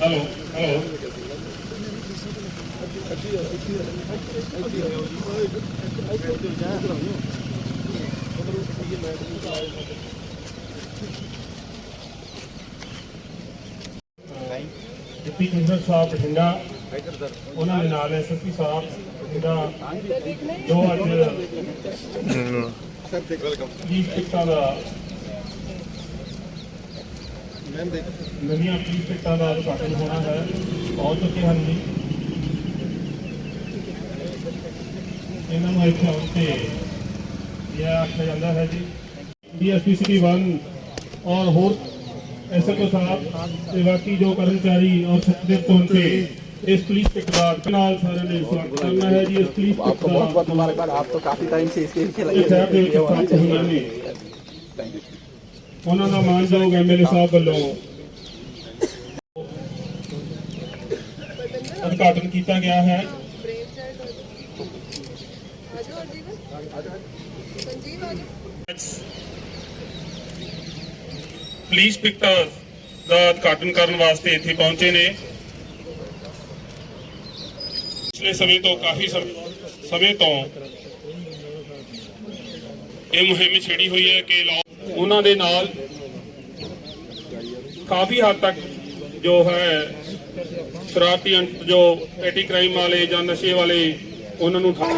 Hello hello deputy commissioner ਸਾਹਿਬ ਬਠਿੰਡਾ। ਉਹਨਾਂ ਦੇ ਨਾਲ ਐਸਐਸਪੀ ਸਾਹਿਬ। ਬਠਿੰਡਾ ਜੋ ਅੱਜ ਪੁਲਿਸ ਟਿਕਟਾਂ ਦਾ ਨਵੀਆਂ ਪੁਲਿਸ ਟਿਕਟਾਂ ਦਾ ਉਦਘਾਟਨ ਹੋਣਾ ਹੈ ਪਹੁੰਚ ਚੁੱਕੇ ਹਨ ਜੀ। ਇਹਨਾਂ ਨੂੰ ਇੱਥੇ ਆਉਣ ਤੇ ਇਹ ਆਖਿਆ ਜਾਂਦਾ ਹੈ ਜੀ ਡੀਐਸਪੀ ਸਿਟੀ 1 ਔਰ ਹੋਰ ਐਸਐਚਓ ਸਾਹਿਬ, ਤੇ ਬਾਕੀ ਜੋ ਕਰਮਚਾਰੀ ਔਰ ਸਤਿਕਾਰ ਪਹੁੰਚੇ ਇਸ ਪੁਲਿਸ ਟਿਕਟ ਦਾ ਨਾਲ ਸਾਰਿਆਂ ਨੇ ਸਵਾਗਤ ਕਰਨਾ ਹੈ ਜੀ ਇਸ ਪੁਲਿਸ ਟਿਕਟ आपको बहुत बहुत मुबारकबाद आप तो काफी टाइम से इसके पीछे लगे ਇਹ ਸ਼ਹਿਰ ਦੇ ਵਿੱਚ हुए होना ਸਥਾਪਿਤ ਹੋਈਆਂ ਨੇ चाहिए ਉਹਨਾਂ ਦਾ ਮਾਨਯੋਗ ਐਮਐਲਏ ਸਾਹਿਬ ਵੱਲੋਂ ਉਦਘਾਟਨ ਕੀਤਾ ਗਿਆ ਹੈ ਸੰਜੀਵ ਆਜੋ ਪੁਲਿਸ ਪਿਕਟਰ ਦਾ ਉਦਘਾਟਨ ਕਰਨ ਵਾਸਤੇ ਇੱਥੇ ਪਹੁੰਚੇ ਨੇ ਪਿਛਲੇ ਸਮੇਂ ਤੋਂ, ਕਾਫੀ ਸਮ- ਸਮੇਂ ਤੋਂ ਇਹ ਮੁਹਿੰਮ ਛੇੜੀ ਹੋਈ ਹੈ ਕਿ ਲੋ- ਉਹਨਾਂ ਦੇ ਨਾਲ ਕਾਫੀ ਹੱਦ ਤੱਕ ਜੋ ਹੈ, ਸ਼ਰਾਰਤੀ ਅੰਤ, ਜੋ ਐਂਟੀ ਕ੍ਰਾਈਮ ਵਾਲੇ ਜਾਂ ਨਸ਼ੇ ਵਾਲੇ ਉਹਨਾਂ ਨੂੰ ਠਾ-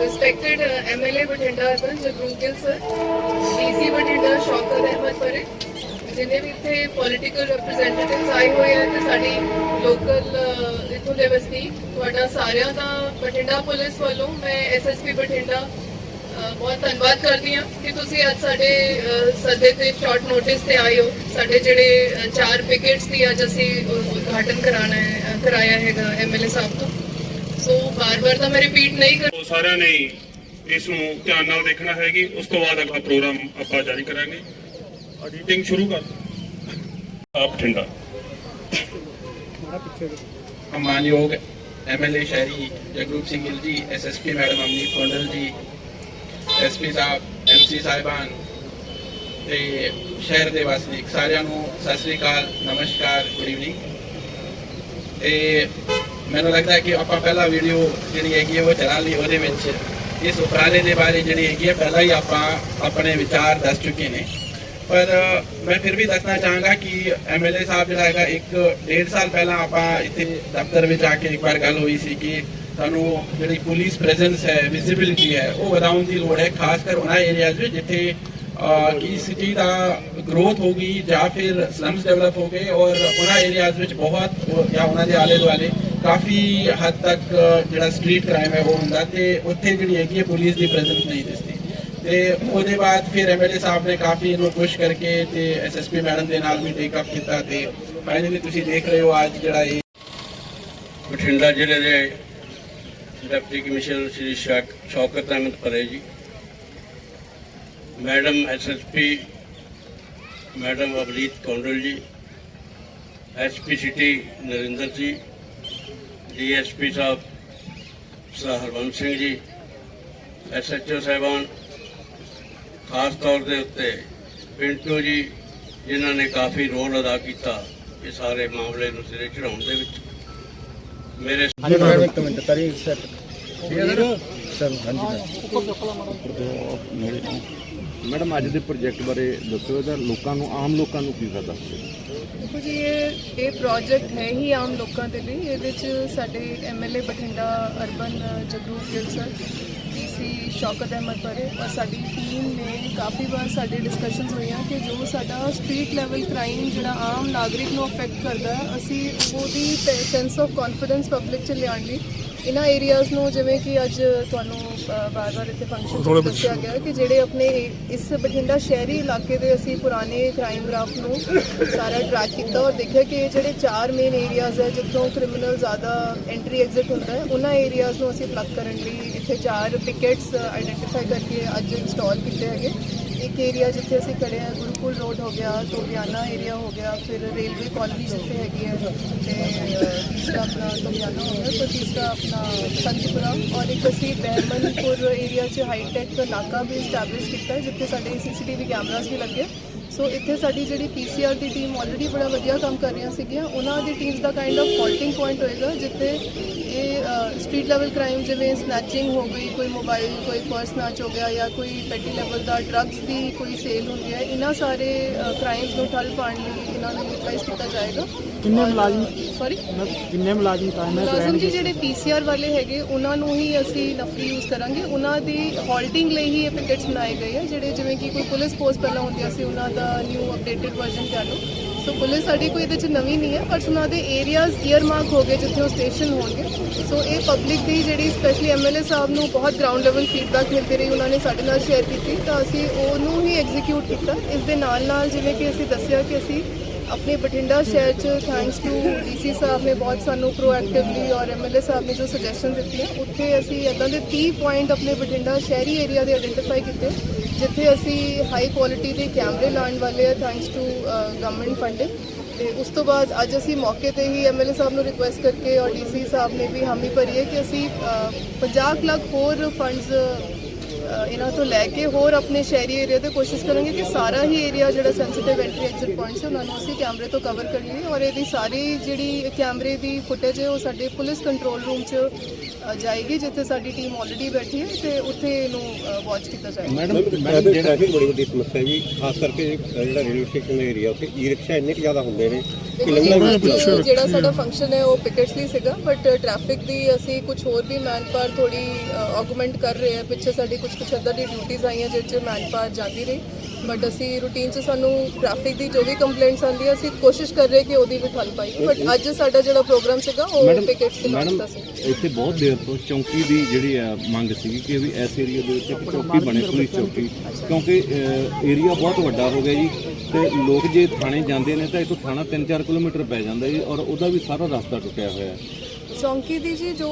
respected MLA Bathinda urban Jagroop Gill sir DC Bathinda Shaukat Ahmad Pare ਜਿਨੇ ਵੀ ਇੱਥੇ ਪੋਲਿਟੀਕਲ ਰਿਪਰੈਜ਼ੈਂਟੇਟਿਵਸ ਆਏ ਹੋਏ ਆ ਤੇ ਸਾਡੀ ਲੋਕਲ ਇਥੋਂ ਦੇ ਵਸਨੀਕ, ਤੁਹਾਡਾ ਸਾਰਿਆਂ ਦਾ ਬਠਿੰਡਾ ਪੁਲਿਸ ਵੱਲੋਂ ਮੈਂ ਐਸਐਸਪੀ ਬਠਿੰਡਾ ਬਹੁਤ ਧੰਨਵਾਦ ਕਰਦੀ ਹਾਂ ਕਿ ਤੁਸੀਂ ਅੱਜ ਸਾਡੇ ਸੱਦੇ ਤੇ ਸ਼ਾਰਟ ਨੋਟਿਸ ਤੇ ਆਏ ਹੋ। ਸਾਡੇ ਜਿਹੜੇ ਚਾਰ ਵਿਕਟਸ ਦੀ ਅੱਜ ਅਸੀਂ ਉਦਘਾਟਨ ਕਰਾਣਾ ਹੈ ਕਰਾਇਆ ਹੈਗਾ ਐਮਐਲਏ ਸਾਹਿਬ ਤੋਂ। ਸੋ ਬਾਰ-ਬਾਰ ਤਾਂ ਮੈਂ ਰਿਪੀਟ ਨਹੀਂ ਕਰ ਸਾਰਿਆਂ ਨੇ ਇਸ ਨੂੰ ਧਿਆਨ ਨਾਲ ਦੇਖਣਾ ਹੈਗੀ। ਉਸ ਤੋਂ ਬਾਅਦ ਅਗਲਾ ਪ੍ਰੋਗਰਾਮ ਆਪਾਂ ਜਾਰੀ ਕਰਾਂਗੇ। ਐਡੀਟਿੰਗ ਸ਼ੁਰੂ ਕਰ ਆਪ ਬਠਿੰਡਾ ਮਾਨਯੋਗ ਐਮਐਲਏ ਸ਼ਹਿਰੀ ਜਗਰੂਪ ਸਿੰਘ ਗਿੱਲ ਜੀ ਐਸਐਸਪੀ ਮੈਡਮ ਅਮਨੀਤ ਕੋਂਡਲ ਜੀ ਐਸਪੀ ਸਾਹਿਬ ਐਮਸੀ ਸਾਹਿਬਾਨ ਤੇ ਸ਼ਹਿਰ ਦੇ ਵਾਸੀਕ ਸਾਰਿਆਂ ਨੂੰ ਸਤਿ ਸ੍ਰੀ ਅਕਾਲ, ਨਮਸਕਾਰ ਗੁੱਡ ਈਵਨਿੰਗ ਤੇ ਮੈਨੂੰ ਲੱਗਦਾ ਕਿ ਆਪਾਂ ਪਹਿਲਾ ਵੀਡੀਓ ਜਿਹੜੀ ਹੈਗੀ ਹੈ ਉਹ ਚਲਾ ਲਈ, ਉਹਦੇ ਵਿੱਚ ਇਸ ਉਪਰਾਲੇ ਦੇ ਬਾਰੇ ਜਿਹੜੀ ਹੈਗੀ ਹੈ, ਪਹਿਲਾਂ ਹੀ ਆਪਾਂ ਆਪਣੇ ਵਿਚਾਰ ਦੱਸ ਚੁੱਕੇ ਨੇ। ਪਰ ਮੈਂ ਫਿਰ ਵੀ ਦੱਸਣਾ ਚਾਹਾਂਗਾ ਕਿ ਐਮਐਲਏ ਸਾਹਿਬ ਜਿਹੜਾ ਹੈਗਾ, ਇੱਕ ਡੇਢ ਸਾਲ ਪਹਿਲਾਂ ਆਪਾਂ ਇੱਥੇ ਦਫ਼ਤਰ ਵਿੱਚ ਆ ਕੇ ਇੱਕ ਵਾਰ ਗੱਲ ਹੋਈ ਸੀ ਕਿ ਤੁਹਾਨੂੰ ਜਿਹੜੀ ਪੁਲਿਸ ਪ੍ਰੈਜ਼ੈਂਸ ਹੈ ਵਿਜ਼ਿਬਿਲਿਟੀ ਹੈ, ਉਹ ਵਧਾਉਣ ਦੀ ਲੋੜ ਹੈ, ਖਾਸ ਕਰ ਉਹਨਾਂ ਏਰੀਆਜ਼ ਵਿੱਚ ਜਿੱਥੇ ਕਿ ਸਿਟੀ ਦਾ ਗਰੋਥ ਹੋਗੀ ਜਾਂ ਫਿਰ ਸਲਮਸ ਡਿਵੈਲਪ ਹੋ ਗਏ ਔਰ ਉਹਨਾਂ ਏਰੀਆਜ਼ ਵਿੱਚ ਬਹੁਤ ਜਾਂ ਉਹਨਾਂ ਦੇ ਆਲੇ ਦੁਆਲੇ ਕਾਫੀ ਹੱਦ ਤੱਕ ਜਿਹੜਾ ਸਟਰੀਟ ਕ੍ਰਾਈਮ ਹੈ ਉਹ ਹੁੰਦਾ ਤੇ ਉੱਥੇ ਜਿਹੜੀ ਹੈਗੀ ਹੈ, ਪੁਲਿਸ ਦੀ ਪ੍ਰੈਜ਼ੈਂਸ ਨਹੀਂ ਦਿਸਦੀ। ਤੇ ਉਹਦੇ ਬਾਅਦ ਫਿਰ ਐਮਐਲਏ ਸਾਹਿਬ ਨੇ ਕਾਫੀ ਇਹਨੂੰ ਪੁਸ਼ ਕਰਕੇ ਤੇ ਐਸਐਸਪੀ ਮੈਡਮ ਦੇ ਨਾਲ ਵੀ ਟੇਕ ਅਪ ਕੀਤਾ ਤੇ ਫਾਈਨਲੀ ਤੁਸੀਂ ਦੇਖ ਰਹੇ ਹੋ ਅੱਜ ਜਿਹੜਾ ਇਹ ਬਠਿੰਡਾ ਜ਼ਿਲ੍ਹੇ ਦੇ ਡਿਪਟੀ ਕਮਿਸ਼ਨਰ ਸ਼੍ਰੀ ਸ਼ੌਕ- Shaukat Ahmad Pare ji, madam SSP madam Avneet Kondal ji SP city Narinder ji DSP ਸਾਹਿਬ ਸਰ ਹਰਵੰਸ ਸਿੰਘ ਜੀ ਐਸਐਚਓ ਸਾਹਿਬਾਨ ਖਾਸ ਤੌਰ ਦੇ ਉੱਤੇ ਪਿੰਟੂ ਜੀ ਜਿਨ੍ਹਾਂ ਨੇ ਕਾਫੀ ਰੋਲ ਅਦਾ ਕੀਤਾ ਇਹ ਸਾਰੇ ਮਾਮਲੇ ਨੂੰ ਸਿਰੇ ਚੜਾਉਣ ਦੇ ਵਿੱਚ। ਮੇਰੇ ਮੈਡਮ। ਅੱਜ ਦੇ ਪ੍ਰੋਜੈਕਟ ਬਾਰੇ ਦੱਸੋ ਇਹਦਾ ਲੋਕਾਂ ਨੂੰ ਆਮ ਲੋਕਾਂ ਨੂੰ ਕੀ ਫਾਇਦਾ? ਦੇਖੋ ਜੀ ਇਹ ਇਹ ਪ੍ਰੋਜੈਕਟ ਹੈ ਹੀ ਆਮ ਲੋਕਾਂ ਦੇ ਲਈ। ਇਹਦੇ 'ਚ ਸਾਡੇ MLA Bathinda urban Jagroop Gill sir DC Shaukat Ahmad Pare ਔਰ ਸਾਡੀ ਟੀਮ ਨੇ ਕਾਫੀ ਵਾਰ ਸਾਡੇ ਡਿਸਕਸ਼ਨਸ ਹੋਈਆਂ ਕਿ ਜੋ ਸਾਡਾ ਸਟਰੀਟ ਲੈਵਲ ਕ੍ਰਾਈਮ ਜਿਹੜਾ ਆਮ ਨਾਗਰਿਕ ਨੂੰ ਅਫੈਕਟ ਕਰਦਾ ਹੈ, ਅਸੀਂ ਉਹਦੀ ਸੈਂਸ ਆਫ ਕੌਨਫੀਡੈਂਸ ਪਬਲਿਕ 'ਚ ਲਿਆਉਣ ਲਈ ਇਹਨਾਂ ਏਰੀਆਜ਼ ਨੂੰ ਜਿਵੇਂ ਕਿ ਅੱਜ ਤੁਹਾਨੂੰ ਬਾਰ-ਬਾਰ ਇੱਥੇ ਫੰਕਸ਼ਨ ਦੱਸਿਆ ਗਿਆ ਕਿ ਜਿਹੜੇ ਆਪਣੇ ਇਸ ਬਠਿੰਡਾ ਸ਼ਹਿਰੀ ਇਲਾਕੇ ਦੇ ਅਸੀਂ ਪੁਰਾਣੇ ਕ੍ਰਾਈਮ ਗ੍ਰਾਫ ਨੂੰ ਸਾਰਾ ਟਰੈਕ ਕੀਤਾ ਔਰ ਦੇਖਿਆ ਕਿ ਇਹ ਜਿਹੜੇ ਚਾਰ ਮੇਨ ਏਰੀਆਜ਼ ਹੈ ਜਿੱਥੋਂ ਕ੍ਰਿਮੀਨਲ ਜ਼ਿਆਦਾ ਐਂਟਰੀ ਐਗਜ਼ਿਟ ਹੁੰਦਾ ਹੈ ਉਹਨਾਂ ਏਰੀਆਜ਼ ਨੂੰ ਅਸੀਂ ਪਲੱਗ ਕਰਨ ਲਈ ਇੱਥੇ ਚਾਰ ਪਿਕੇਟਸ ਆਈਡੈਂਟੀਫਾਈ ਕਰਕੇ ਅੱਜ ਇੰਸਟਾਲ ਕੀਤੇ ਹੈਗੇ। ਇੱਕ ਏਰੀਆ ਜਿੱਥੇ ਅਸੀਂ ਖੜੇ ਆ ਗੁਰੂਕੁਲ ਰੋਡ ਹੋ ਗਿਆ ਟੋਬਿਆਨਾ ਏਰੀਆ ਹੋ ਗਿਆ, ਫਿਰ ਰੇਲਵੇ ਕਾਲੋਨੀ ਜਿੱਥੇ ਹੈਗੀ ਹੈ ਤੇ ਤੀਸਰਾ ਆਪਣਾ ਟੋਬਿਆਨਾ ਹੋ ਗਿਆ ਤੇ ਤੀਸਰਾ ਆਪਣਾ ਸੰਤਪੁਰਾ ਔਰ ਇੱਕ ਅਸੀਂ ਬਹਿਮਨਪੁਰ ਏਰੀਆ 'ਚ ਹਾਈਟੈਕ ਨਾਕਾ ਵੀ ਸਟੈਬਲਿਸ਼ ਕੀਤਾ ਜਿੱਥੇ ਸਾਡੇ ਸੀਸੀਟੀਵੀ ਕੈਮਰਾਸ ਵੀ ਲੱਗੇ। ਸੋ ਇੱਥੇ ਸਾਡੀ ਜਿਹੜੀ ਪੀਸੀਆਰ ਦੀ ਟੀਮ ਆਲਰੇਡੀ ਬੜਾ ਵਧੀਆ ਕੰਮ ਕਰ ਰਹੀਆਂ ਸੀਗੀਆਂ। ਉਹਨਾਂ ਦੀ ਟੀਮਸ ਦਾ ਕਾਈਂਡ ਆਫ ਫਾਲਟਿੰਗ ਪੁਆਇੰਟ ਹੋਏਗਾ, ਜਿੱਥੇ ਇਹ ਸਟਰੀਟ ਲੈਵਲ ਕ੍ਰਾਈਮ ਜਿਵੇਂ ਸਨੈਚਿੰਗ ਹੋ ਗਈ, ਕੋਈ ਮੋਬਾਈਲ ਕੋਈ ਪਰਸ ਸਨੈਚ ਹੋ ਗਿਆ ਜਾਂ ਕੋਈ ਪੈਟੀ ਲੈਵਲ ਦਾ ਡਰੱਗਸ ਦੀ ਕੋਈ ਸੇਲ ਹੁੰਦੀ ਹੈ, ਇਹਨਾਂ ਸਾਰੇ ਕ੍ਰਾਈਮਸ ਨੂੰ ਠੱਲ ਪਾਉਣ ਲਈ ਇਹਨਾਂ ਨੂੰ ਯੂਟਿਲਾਈਜ਼ ਕੀਤਾ ਜਾਏਗਾ। ਕਿੰਨੇ ਮੁਲਾਜ਼ਮ? ਸੌਰੀ ਕਿੰਨੇ ਮੁਲਾਜ਼ਮ ਤਾਇਨਾਤ ਮੁਲਾਜ਼ਮ ਜੀ ਜਿਹੜੇ ਪੀਸੀਆਰ ਵਾਲੇ ਹੈਗੇ ਉਹਨਾਂ ਨੂੰ ਹੀ ਅਸੀਂ ਨਫਰੀ ਯੂਜ਼ ਕਰਾਂਗੇ। ਉਹਨਾਂ ਦੀ ਹਾਲਟਿੰਗ ਲਈ ਹੀ ਇਹ ਪਿਕਟਸ ਬਣਾਏ ਗਏ ਆ ਜਿਹੜੇ ਜਿਵੇਂ ਕਿ ਕੋਈ ਪੁਲਿਸ ਫੋਰਸ ਪਹਿਲਾਂ ਹੁੰਦੀਆਂ ਸੀ ਉਹਨਾਂ ਦਾ ਨਿਊ ਅਪਡੇਟਡ ਵਰਜ਼ਨ ਲਓ। ਸੋ ਪੁਲਿਸ ਸਾਡੀ ਕੋਈ ਇਹਦੇ ਚ ਨਵੀਂ ਨਹੀਂ ਹੈ ਪਰ ਉਹਨਾਂ ਦੇ ਏਰੀਆਜ਼ ਈਅਰ ਮਾਰਕ ਹੋ ਗਏ ਜਿੱਥੇ ਉਹ ਸਟੇਸ਼ਨ ਹੋਣਗੇ। ਸੋ ਇਹ ਪਬਲਿਕ ਦੀ ਜਿਹੜੀ ਸਪੈਸ਼ਲੀ ਐਮਐਲਏ ਸਾਹਿਬ ਨੂੰ ਬਹੁਤ ਗਰਾਊਂਡ ਲੈਵਲ ਫੀਡਬੈਕ ਮਿਲਦੀ ਰਹੀ ਉਹਨਾਂ ਨੇ ਸਾਡੇ ਨਾਲ ਸ਼ੇਅਰ ਕੀਤੀ ਤਾਂ ਅਸੀਂ ਉਹਨੂੰ ਹੀ ਐਗਜ਼ੀਕਿਊਟ ਕੀਤਾ। ਇਸ ਦੇ ਨਾਲ ਨਾਲ ਜਿਵੇਂ ਕਿ ਅਸੀਂ ਦੱਸਿਆ ਕਿ ਅਸੀਂ ਆਪਣੇ ਬਠਿੰਡਾ ਸ਼ਹਿਰ ਚ ਥੈਂਕਸ ਟੂ ਡੀਸੀ ਸਾਹਿਬ ਨੇ ਬਹੁਤ ਸਾਨੂੰ ਪ੍ਰੋਐਕਟਿਵਲੀ ਔਰ ਐਮਐਲਏ ਸਾਹਿਬ ਨੇ ਜੋ ਸੁਜੈਸ਼ਨ ਦਿੱਤੀਆਂ ਉੱਥੇ ਅਸੀਂ ਇਦਾਂ ਦੇ 30 ਪੁਆਇੰਟ ਆਪਣੇ ਬਠਿੰਡਾ ਸ਼ਹਿਰੀ ਏਰੀਆ ਦੇ ਆਇਡੈਂਟੀਫਾਈ ਕੀਤੇ ਜਿੱਥੇ ਅਸੀਂ ਹਾਈ ਕੁਆਲਿਟੀ ਦੇ ਕੈਮਰੇ ਲਾਉਣ ਵਾਲੇ ਆ ਥੈਂਕਸ ਟੂ ਗਵਰਨਮੈਂਟ ਫੰਡਿੰਗ ਤੇ ਉਸ ਤੋਂ ਬਾਅਦ ਅੱਜ ਅਸੀਂ ਮੌਕੇ ਤੇ ਹੀ ਐਮਐਲਏ ਸਾਹਿਬ ਨੂੰ ਰਿਕੁਐਸਟ ਕਰਕੇ ਔਰ ਡੀਸੀ ਸਾਹਿਬ ਨੇ ਵੀ ਹਾਮੀ ਭਰੀ ਹੈ ਕਿ ਅਸੀਂ ਅ, 50 ਲੱਖ ਹੋਰ ਫੰਡਸ ਇਹਨਾਂ ਤੋਂ ਲੈ ਕੇ ਹੋਰ ਆਪਣੇ ਸ਼ਹਿਰੀ ਏਰੀਆ ਤੇ ਕੋਸ਼ਿਸ਼ ਕਰਾਂਗੇ ਕਿ ਸਾਰਾ ਹੀ ਏਰੀਆ ਜਿਹੜਾ ਸੈਂਸਿਟਿਵ ਐਂਟਰੀ ਐਗਜ਼ਿਟ ਪੁਆਇੰਟਸ ਹੈ, ਉਹਨਾਂ ਨੂੰ ਅਸੀਂ ਕੈਮਰੇ ਤੋਂ ਕਵਰ ਕਰੀਏ ਔਰ ਇਹਦੀ ਸਾਰੀ ਜਿਹੜੀ ਕੈਮਰੇ ਦੀ ਫੁਟੇਜ ਹੈ, ਉਹ ਸਾਡੇ ਪੁਲਿਸ ਕੰਟਰੋਲ ਰੂਮ 'ਚ ਜਾਏਗੀ ਜਿੱਥੇ ਸਾਡੀ ਟੀਮ ਆਲਰੇਡੀ ਬੈਠੀ ਹੈ ਤੇ ਉੱਥੇ ਇਹਨੂੰ ਵਾਚ ਕੀਤਾ ਜਾਏਗਾ। ਮੈਡਮ ਮੈਡਮ ਮੈਡਮ ਜਿਹੜਾ ਟ੍ਰੈਫਿਕ ਬੜੀ ਵੱਡੀ ਸਮੱਸਿਆ ਹੈ ਜੀ ਖਾਸ ਕਰਕੇ ਜਿਹੜਾ ਰੇਲਵੇ ਸਟੇਸ਼ਨ ਦਾ ਏਰੀਆ ਉੱਥੇ ਈ ਰਿਕਸ਼ਾ ਇੰਨੇ ਕੁ ਜ਼ਿਆਦਾ ਹੁੰਦੇ ਨੇ ਕਿ ਲੰਘਣਾ ਅੱਜ ਜਿਹੜਾ ਸਾਡਾ ਫੰਕਸ਼ਨ ਹੈ ਉਹ ਪਿਕਟਸ ਲਈ ਸੀਗਾ ਬਟ ਟ੍ਰੈਫਿਕ ਦੀ ਅਸੀਂ ਕੁਝ ਹੋਰ ਵੀ ਮੈਨਪਾਵਰ ਥੋੜੀ ਆਗੂਮੈਂਟ ਕਰ ਰਹੇ ਹਾਂ। ਪਿੱਛੇ ਸਾਡੀ ਕੁਝ ਕੁਝ ਅੱਧਾ ਦੀ ਡਿਊਟੀਆਂ ਆਈਆਂ ਜਿਹਦੇ 'ਚ ਮੈਨਪਾਵਰ ਜਾਂਦੀ ਰਹੀ। ਬਟ ਅਸੀਂ ਰੂਟੀਨ 'ਚ ਸਾਨੂੰ ਟ੍ਰੈਫਿਕ ਦੀ ਜੋ ਵੀ ਕੰਪਲੇਂਟਸ ਆਉਂਦੀਆਂ ਅਸੀਂ ਕੋਸ਼ਿਸ਼ ਕਰ ਰਹੇ ਕਿ ਉਹਦੀ ਵੀ ਠੱਲ ਪਾਈਏ ਬਟ ਅੱਜ ਸਾਡਾ ਜਿਹੜਾ ਪ੍ਰੋਗਰਾਮ ਸੀਗਾ ਉਹ ਪਿਕਟਸ ਤੇ ਲਾਉਣ ਮੈਡਮ ਦਾ ਸੀ। ਇੱਥੇ ਬਹੁਤ ਦੇਰ ਤੋਂ ਚੌਂਕੀ ਦੀ ਜਿਹੜੀ ਆ ਮੰਗ ਸੀਗੀ ਕਿ ਵੀ ਇਸ ਏਰੀਆ ਦੇ ਵਿੱਚ ਇੱਕ ਚੌਕੀ ਬਣੇ ਪੁਲਿਸ ਚੌਕੀ। ਕਿਉਂਕਿ ਏਰੀਆ ਬਹੁਤ ਵੱਡਾ ਹੋ ਗਿਆ ਜੀ ਤੇ ਲੋਕ ਜੇ ਥਾਣੇ ਜਾਂਦੇ ਨੇ ਤਾਂ ਇੱਥੋਂ ਥਾਣਾ 3-4 ਕਿਲੋਮੀਟਰ ਪੈ ਜਾਂਦਾ ਜੀ ਔਰ ਉਹਦਾ ਵੀ ਸਾਰਾ ਰਸਤਾ ਟੁੱਟਿਆ ਹੋਇਆ। ਹੈ ਚੌਂਕੀ ਦੀ ਜੀ ਜੋ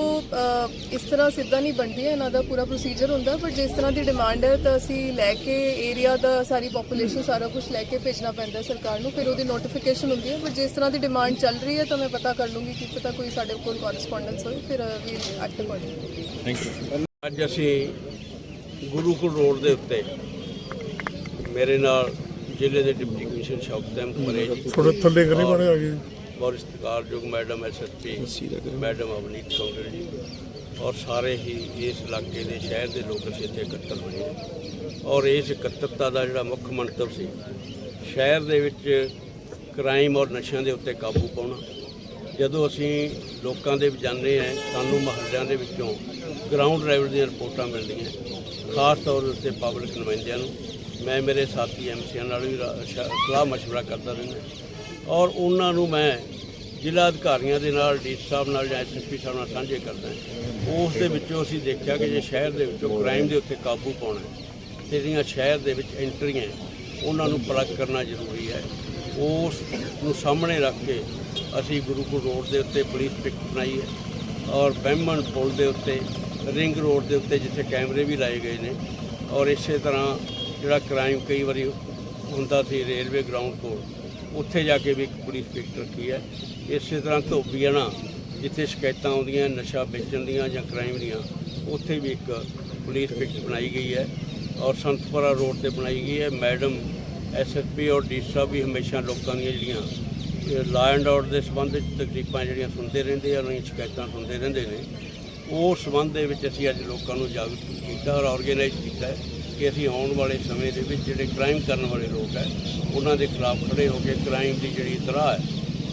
ਇਸ ਤਰ੍ਹਾਂ ਸਿੱਧਾ ਨਹੀਂ ਬਣਦੀ ਹੈ ਇਹਨਾਂ ਦਾ ਪੂਰਾ ਪ੍ਰੋਸੀਜਰ ਹੁੰਦਾ ਬਟ ਜਿਸ ਤਰ੍ਹਾਂ ਦੀ ਡਿਮਾਂਡ ਹੈ ਤਾਂ ਅਸੀਂ ਲੈ ਕੇ ਏਰੀਆ ਦਾ ਸਾਰੀ ਪੋਪੂਲੇਸ਼ਨ ਸਾਰਾ ਕੁਝ ਲੈ ਕੇ ਭੇਜਣਾ ਪੈਂਦਾ ਸਰਕਾਰ ਨੂੰ ਫਿਰ ਉਹਦੀ ਨੋਟੀਫਿਕੇਸ਼ਨ ਹੁੰਦੀ ਹੈ ਬਟ ਜਿਸ ਤਰ੍ਹਾਂ ਦੀ ਡਿਮਾਂਡ ਚੱਲ ਰਹੀ ਹੈ ਤਾਂ ਮੈਂ ਪਤਾ ਕਰ ਲੂੰਗੀ ਕਿ ਪਤਾ ਕੋਈ ਸਾਡੇ ਕੋਲ ਕੋਰਸਪੋਂਡੈਂਸ ਹੋਵੇ ਫਿਰ ਵੀ ਐਕਟ ਅਕੋਰਡਿੰਗ ਥੈਂਕ ਯੂ ਅੱਜ ਅਸੀਂ ਗੁਰੂਕੁਲ ਰੋਡ ਦੇ ਉੱਤੇ ਮੇਰੇ ਨਾਲ ਜ਼ਿਲ੍ਹੇ ਦੇ ਡਿਪਟੀ ਕਮਿਸ਼ਨਰ ਸ਼ੌਕਤ ਅਹਿਮਦ ਪਰੇ ਜੀ ਥੋੜੇ ਥੱਲੇ ਕਰੀ ਬੜੇ ਆ ਗਏ ਬਹੁਤ ਸਤਿਕਾਰਯੋਗ madam SSP madam Avneet Kondal ji ਔਰ ਸਾਰੇ ਹੀ ਇਸ ਇਲਾਕੇ ਦੇ ਸ਼ਹਿਰ ਦੇ ਲੋਕ ਅਸੀਂ ਇੱਥੇ ਇਕੱਤਰ ਹੋਏ ਹਾਂ। ਔਰ ਇਸ ਇਕੱਤਰਤਾ ਦਾ ਜਿਹੜਾ ਮੁੱਖ ਮੰਤਵ ਸੀ ਸ਼ਹਿਰ ਦੇ ਵਿੱਚ ਕ੍ਰਾਈਮ ਔਰ ਨਸ਼ਿਆਂ ਦੇ ਉੱਤੇ ਕਾਬੂ ਪਾਉਣਾ ਜਦੋਂ ਅਸੀਂ ਲੋਕਾਂ ਦੇ ਵਿੱਚ ਜਾਂਦੇ ਹਾਂ ਸਾਨੂੰ ਮਹੱਲਿਆਂ ਦੇ ਵਿੱਚੋਂ ਗਰਾਊਂਡ ਲੈਵਲ ਦੀਆਂ ਰਿਪੋਰਟਾਂ ਮਿਲਦੀਆਂ ਖਾਸ ਤੌਰ ਉੱਤੇ ਪਬਲਿਕ ਨੁਮਾਇੰਦਿਆਂ ਨੂੰ ਮੈਂ ਮੇਰੇ ਸਾਥੀ ਐਮਸੀਆਂ ਨਾਲ ਵੀ ਰਾ- ਸ਼- ਸਲਾਹ مشورہ ਕਰਦਾ ਰਹਿੰਦਾ ਔਰ ਉਹਨਾਂ ਨੂੰ ਮੈਂ ਜ਼ਿਲ੍ਹਾ ਅਧਿਕਾਰੀਆਂ ਦੇ ਨਾਲ ਡੀਸੀ ਸਾਹਿਬ ਨਾਲ ਜਾਂ ਐਸਐਸਪੀ ਸਾਹਿਬ ਨਾਲ ਸਾਂਝੇ ਕਰਦਾ ਉਸ ਦੇ ਵਿੱਚੋਂ ਅਸੀਂ ਦੇਖਿਆ ਕਿ ਜੇ ਸ਼ਹਿਰ ਦੇ ਵਿੱਚੋਂ ਕ੍ਰਾਈਮ ਦੇ ਉੱਤੇ ਕਾਬੂ ਪਾਉਣਾ ਹੈ, ਤੇ ਜਿਹੜੀਆਂ ਸ਼ਹਿਰ ਦੇ ਵਿੱਚ ਐਂਟਰੀਆਂ ਉਹਨਾਂ ਨੂੰ ਪਲੱਗ ਕਰਨਾ ਜ਼ਰੂਰੀ ਹੈ। ਉਸ ਨੂੰ ਸਾਹਮਣੇ ਰੱਖ ਕੇ ਅਸੀਂ ਗੁਰੂਕੁਲ ਰੋਡ ਦੇ ਉੱਤੇ ਪੁਲਿਸ ਪਿਕ ਬਣਾਈ ਹੈ ਔਰ ਬਹਿਮਣ ਪੁਲ ਦੇ ਉੱਤੇ ਰਿੰਗ ਰੋਡ ਦੇ ਉੱਤੇ ਜਿੱਥੇ ਕੈਮਰੇ ਵੀ ਲਾਏ ਗਏ ਨੇ ਔਰ ਇਸੇ ਤਰ੍ਹਾਂ ਜਿਹੜਾ ਕ੍ਰਾਈਮ ਕਈ ਵਾਰੀ ਹੁੰਦਾ ਸੀ ਰੇਲਵੇ ਗਰਾਊਂਡ ਕੋਲ ਉੱਥੇ ਜਾ ਕੇ ਵੀ ਇੱਕ ਪੁਲਿਸ ਪਿਕ ਰੱਖੀ ਹੈ। ਇਸੇ ਤਰ੍ਹਾਂ ਧੋਬੀਆਣਾ ਜਿੱਥੇ ਸ਼ਿਕਾਇਤਾਂ ਆਉਂਦੀਆਂ, ਨਸ਼ਾ ਵੇਚਣ ਦੀਆਂ ਜਾਂ ਕ੍ਰਾਈਮ ਦੀਆਂ, ਉੱਥੇ ਵੀ ਇੱਕ ਪੁਲਿਸ ਪਿਕ ਬਣਾਈ ਗਈ ਹੈ ਔਰ ਸੰਤਪੁਰਾ ਰੋਡ ਤੇ ਬਣਾਈ ਗਈ ਹੈ। ਮੈਡਮ ਐਸਐਸਪੀ ਔਰ ਡੀਸੀ ਸਾਹਿਬ ਵੀ ਹਮੇਸ਼ਾ ਲੋਕਾਂ ਦੀਆਂ ਜਿਹੜੀਆਂ ਲਾ ਐਂਡ ਆਰਡਰ ਦੇ ਸੰਬੰਧ ਵਿੱਚ ਤਕਲੀਫਾਂ ਜਿਹੜੀਆਂ ਸੁਣਦੇ ਰਹਿੰਦੇ ਆ, ਉਹਨਾਂ ਦੀਆਂ ਸ਼ਿਕਾਇਤਾਂ ਸੁਣਦੇ ਰਹਿੰਦੇ ਨੇ। ਉਹ ਸੰਬੰਧ ਦੇ ਵਿੱਚ ਅਸੀਂ ਅੱਜ ਲੋਕਾਂ ਨੂੰ ਜਾਗਰੂਕ ਕੀਤਾ ਔਰ ਆਰਗੇਨਾਈਜ਼ ਕੀਤਾ ਹੈ। ਕਿ ਅਸੀਂ ਆਉਣ ਵਾਲੇ ਸਮੇਂ ਦੇ ਵਿੱਚ ਜਿਹੜੇ ਕ੍ਰਾਈਮ ਕਰਨ ਵਾਲੇ ਲੋਕ ਹੈ, ਉਹਨਾਂ ਦੇ ਖਿਲਾਫ ਖੜੇ ਹੋ ਕੇ ਕ੍ਰਾਈਮ ਦੀ ਜਿਹੜੀ ਇਤਰਾਹ ਹੈ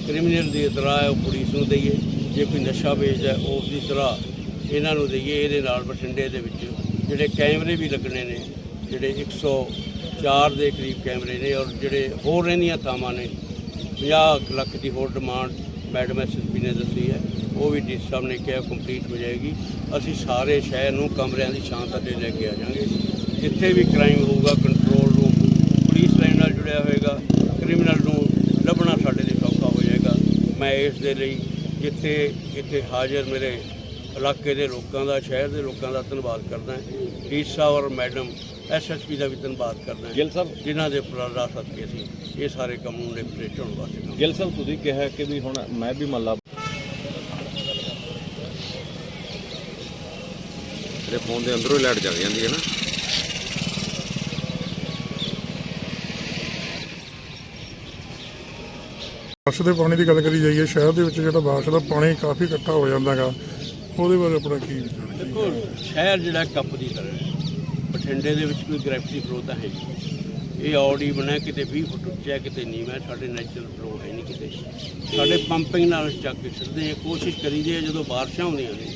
ਕ੍ਰਿਮੀਨਲ ਦੀ ਇਤਰਾਹ ਹੈ, ਉਹ ਪੁਲਿਸ ਨੂੰ ਦਈਏ। ਜੇ ਕੋਈ ਨਸ਼ਾ ਵੇਚਦਾ ਉਸ ਦੀ ਇਤਰਾਹ ਇਹਨਾਂ ਨੂੰ ਦਈਏ। ਇਹਦੇ ਨਾਲ ਬਠਿੰਡੇ ਦੇ ਵਿੱਚ ਜਿਹੜੇ ਕੈਮਰੇ ਵੀ ਲੱਗਣੇ ਨੇ, ਜਿਹੜੇ 104 ਦੇ ਕਰੀਬ ਕੈਮਰੇ ਨੇ ਔਰ ਜਿਹੜੇ ਹੋਰ ਰਹਿੰਦੀਆਂ ਥਾਵਾਂ ਨੇ 50 ਲੱਖ ਦੀ ਹੋਰ ਡਿਮਾਂਡ ਮੈਡਮ ਐਸਐਸਪੀ ਨੇ ਦੱਸੀ ਹੈ, ਉਹ ਵੀ ਡੀਸੀ ਸਾਹਿਬ ਨੇ ਕਿਹਾ ਕੰਪਲੀਟ ਹੋ ਜਾਏਗੀ। ਅਸੀਂ ਸਾਰੇ ਸ਼ਹਿਰ ਨੂੰ ਕਮਰਿਆਂ ਦੀ ਛਾਂ ਥੱਲੇ ਲੈ ਕੇ ਆ ਜਾਾਂਗੇ ਜਿੱਥੇ ਵੀ ਕ੍ਰਾਈਮ ਹੋਊਗਾ ਕੰਟਰੋਲ ਰੂਮ ਪੁਲਿਸ ਲਾਈਨ ਨਾਲ ਜੁੜਿਆ ਹੋਏਗਾ ਕ੍ਰਿਮੀਨਲ ਨੂੰ ਲੱਭਣਾ ਸਾਡੇ ਲਈ ਸੌਖਾ ਹੋ ਜਾਏਗਾ। ਮੈਂ ਇਸ ਦੇ ਲਈ ਜਿੱਥੇ ਇੱਥੇ ਹਾਜ਼ਰ ਮੇਰੇ ਇਲਾਕੇ ਦੇ ਲੋਕਾਂ ਦਾ ਸ਼ਹਿਰ ਦੇ ਲੋਕਾਂ ਦਾ ਧੰਨਵਾਦ ਕਰਦਾ ਡੀਸੀ ਸਾਹਿਬ ਔਰ ਮੈਡਮ ਐਸਐਸਪੀ ਦਾ ਵੀ ਧੰਨਵਾਦ ਕਰਦਾ ਗਿੱਲ ਸਾਹਿਬ। ਜਿਨ੍ਹਾਂ ਦੇ ਪ੍ਰੇਰਣਾ ਸਦਕੇ ਅਸੀਂ ਇਹ ਸਾਰੇ ਕੰਮ ਨੂੰ ਨਿਪਟੇਟ ਹੋਣ ਵਾਸਤੇ ਗਿੱਲ ਸਾਹਿਬ ਤੁਸੀਂ ਕਿਹਾ ਕਿ ਵੀ ਹੁਣ ਮੈਂ ਵੀ ਮੰਨ ਲਾ ਤੇਰੇ ਫੋਨ ਦੇ ਅੰਦਰੋਂ ਹੀ ਲਾਈਟ ਜਗ ਜਾਂਦੀ ਹੈ ਨਾ। ਬਾਰਿਸ਼ ਦੇ ਪਾਣੀ ਦੀ ਗੱਲ ਕਰੀ ਜਾਈਏ, ਸ਼ਹਿਰ ਦੇ ਵਿੱਚ ਜਿਹੜਾ ਬਾਰਿਸ਼ ਦਾ ਪਾਣੀ ਕਾਫੀ ਇਕੱਠਾ ਹੋ ਜਾਂਦਾਗਾ, ਉਹਦੇ ਬਾਰੇ ਆਪਣਾ ਕੀ ਵਿਚਾਰ ਹੈ? ਦੇਖੋ, ਸ਼ਹਿਰ ਜਿਹੜਾ ਕੱਪ ਦੀ ਤਰ੍ਹਾਂ ਹੈ, ਬਠਿੰਡੇ ਦੇ ਵਿੱਚ ਕੋਈ ਗ੍ਰੈਵਿਟੀ ਫਲੋ ਤਾਂ ਹੈ ਨਹੀਂ। ਇਹ ਔਡੀ ਬਣਿਆ ਕਿਤੇ 20 ਫੁੱਟ ਉੱਚਾ, ਕਿਤੇ ਨੀਵਾਂ, ਸਾਡੇ ਨੈਚੁਰਲ ਫਲੋ ਹੈ ਨਹੀਂ ਕਿਤੇ। ਸਾਡੇ ਪੰਪਿੰਗ ਨਾਲ ਅਸੀਂ ਚੱਕ ਕੇ ਸਿੱਧਦੇ ਹਾਂ, ਕੋਸ਼ਿਸ਼ ਕਰੀਦੀ ਹੈ, ਜਦੋਂ ਬਾਰਿਸ਼ਾਂ ਹੁੰਦੀਆਂ ਨੇ,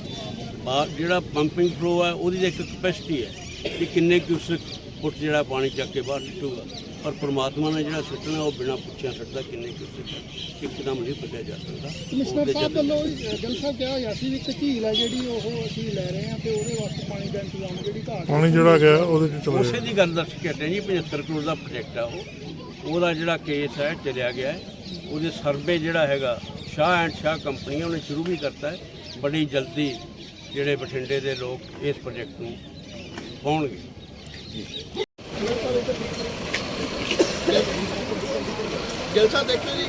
ਬਾ, ਜਿਹੜਾ ਪੰਪਿੰਗ ਫਲੋ ਹੈ ਉਹਦੀ ਤਾਂ ਇੱਕ ਕਪੈਸਿਟੀ ਹੈ ਕਿ ਕਿੰਨੇ ਕਿਊਸਕ ਫੁੱਟ ਜਿਹੜਾ ਪਾਣੀ ਚੱਕ ਕੇ ਬਾਹਰ ਸਿੱਟੂਗਾ ਪਰ ਪ੍ਰਮਾਤਮਾ ਨੇ ਜਿਹੜਾ ਸਿੱਟਣਾ ਉਹ ਬਿਨਾਂ ਪੁੱਛਿਆ ਸਿੱਟਦਾ ਕਿੰਨੇ ਕਿਊਸਕ ਇੱਕਦਮ ਨਹੀਂ ਪੁੱਛਿਆ ਜਾ ਸਕਦਾ। ਕਮਿਸ਼ਨਰ ਸਾਹਿਬ ਵੱਲੋਂ ਜਲ ਸਾਹਿਬ ਕਿਹਾ ਹੋਇਆ ਸੀ ਵੀ ਇੱਕ ਝੀਲ ਹੈ ਜਿਹੜੀ ਉਹ ਅਸੀਂ ਲੈ ਰਹੇ ਹਾਂ ਤੇ ਉਹਦੇ ਵਾਸਤੇ ਪਾਣੀ ਦਾ ਇੰਤਜ਼ਾਮ ਜਿਹੜੀ ਘਾਟ ਪਾਣੀ ਜਿਹੜਾ ਗਿਆ ਉਹਦੇ ਚ ਉਸੇ ਦੀ ਗੱਲ ਦੱਸ ਕੇ ਹਟੇ ਜੀ 75 ਕਰੋੜ ਦਾ ਪ੍ਰੋਜੈਕਟ ਆ ਉਹ। ਉਹਦਾ ਜਿਹੜਾ ਕੇਸ ਹੈ ਚੱਲਿਆ ਗਿਆ ਹੈ। ਉਹਦੇ ਸਰਵੇ ਜਿਹੜਾ ਹੈਗਾ ਸ਼ਾਹ ਐਂਡ ਸ਼ਾਹ ਕੰਪਨੀ ਉਹਨੇ ਸ਼ੁਰੂ ਵੀ ਕਰਤਾ ਹੈ। ਬੜੀ ਜਲਦੀ ਜਿਹੜੇ ਬਠਿੰਡੇ ਦੇ ਲੋਕ ਇਸ ਪ੍ਰੋਜੈਕਟ ਨੂੰ ਪਾਉਣਗੇ। ਜਲਸਾ ਦੇਖੋ ਜੀ